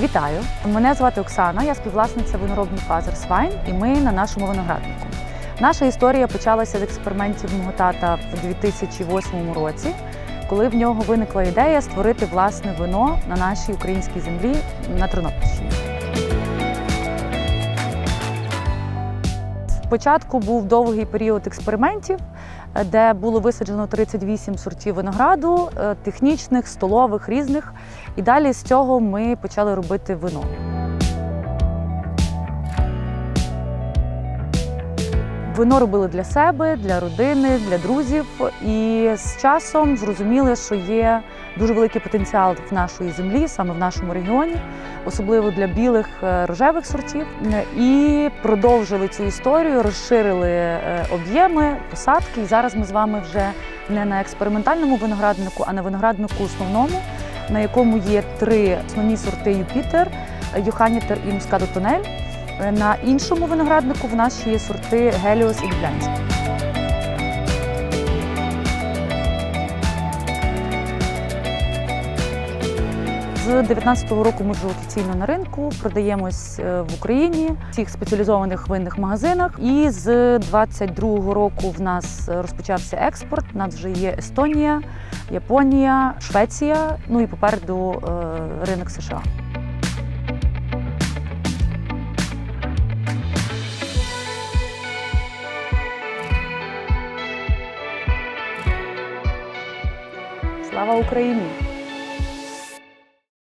Вітаю! Мене звати Оксана, я співвласниця виноробні Фазерс Вайн, і ми на нашому винограднику. Наша історія почалася з експериментів мого тата в 2008 році, коли в нього виникла ідея створити власне вино на нашій українській землі на Тернопільщині. Спочатку був довгий період експериментів, е, де було висаджено 38 сортів винограду, е, технічних, столових, різних. І далі з цього ми почали робити вино. Вино робили для себе, для родини, для друзів. І з часом зрозуміли, що є дуже великий потенціал в нашої землі, саме в нашому регіоні, особливо для білих е, рожевих сортів. І продовжили цю історію, розширили е, об'єми, посадки. І зараз ми з вами вже не на експериментальному винограднику, а на винограднику основному, на якому є три основні сорти Юпітер, Йоханітер і Мускадо Тонель. Е, На іншому винограднику в нас ще є сорти Геліос і Дублянський. З 19-го року ми вже офіційно на ринку продаємось е, в Україні в всіх спеціалізованих винних магазинах. І з 22-го року в нас розпочався експорт. У нас вже є Естонія, Японія, Швеція. Ну і попереду е, ринок США. Слава Україні!